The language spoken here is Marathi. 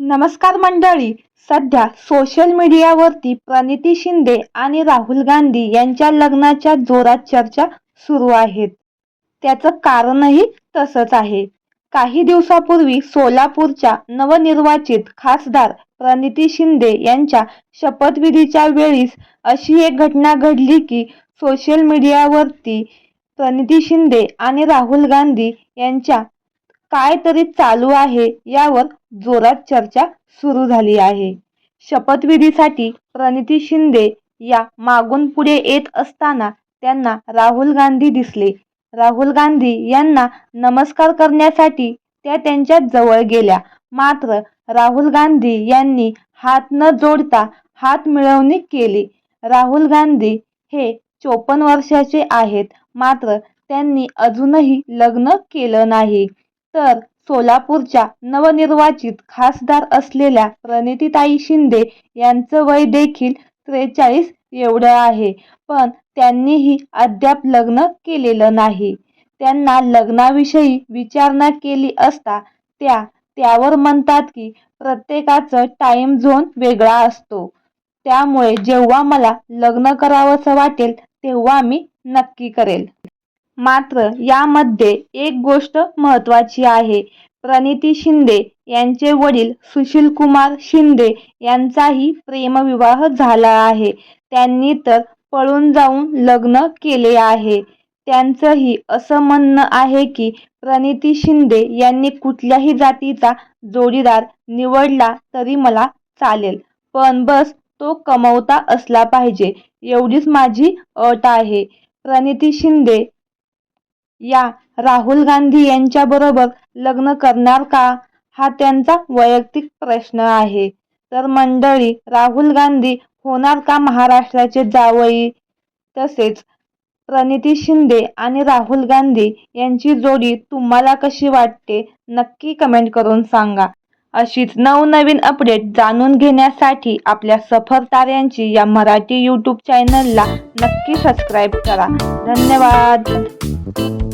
नमस्कार मंडळी. सध्या सोशल मीडियावरती प्रणिती शिंदे आणि राहुल गांधी यांच्या लग्नाच्या जोरात चर्चा सुरू आहेत. त्याचं कारणही तसंच आहे. काही दिवसापूर्वी सोलापूरच्या नवनिर्वाचित खासदार प्रणिती शिंदे यांच्या शपथविधीच्या वेळीस अशी एक घटना घडली की सोशल मीडियावरती प्रणिती शिंदे आणि राहुल गांधी यांच्या काय तरी चालू आहे यावर जोरात चर्चा सुरू झाली आहे. शपथविधीसाठी प्रणिती शिंदे या मागून पुढे येत असताना त्यांना राहुल गांधी दिसले. राहुल गांधी यांना नमस्कार करण्यासाठी त्या त्यांच्या जवळ गेल्या. मात्र राहुल गांधी यांनी हात न जोडता हात मिळवणी केली. राहुल गांधी हे चोपन्न वर्षाचे आहेत. मात्र त्यांनी अजूनही लग्न केलं नाही. तर सोलापूरच्या नवनिर्वाचित खासदार असलेल्या प्रणितीताई शिंदे यांचं वय देखील त्रेचाळीस एवढं आहे. पण त्यांनीही अद्याप लग्न केलेलं नाही. त्यांना लग्नाविषयी विचारणा केली असता त्या त्यावर म्हणतात की प्रत्येकाचं टाईम झोन वेगळा असतो. त्यामुळे जेव्हा मला लग्न करावंसं वाटेल तेव्हा मी नक्की करेल. मात्र यामध्ये एक गोष्ट महत्त्वाची आहे. प्रणिती शिंदे यांचे वडील सुशील कुमार शिंदे यांचाही प्रेमविवाह झाला आहे. त्यांनी तर पळून जाऊन लग्न केले आहे. त्यांचंही असं म्हणणं आहे की प्रणिती शिंदे यांनी कुठल्याही जातीचा जोडीदार निवडला तरी मला चालेल. पण बस तो कमवता असला पाहिजे एवढीच माझी अट आहे. प्रणिती शिंदे या राहुल गांधी यांच्याबरोबर लग्न करणार का? हा त्यांचा वैयक्तिक प्रश्न आहे. तर मंडळी राहुल गांधी होणार का महाराष्ट्राचे जावई? तसेच प्रणिती शिंदे आणि राहुल गांधी यांची जोडी तुम्हाला कशी वाटते? नक्की कमेंट करून सांगा. अशीच नवनवीन अपडेट जाणून घेण्यासाठी आपल्या सफर ताऱ्यांची या मराठी यूट्यूब चॅनलला नक्की सबस्क्राईब करा. धन्यवाद.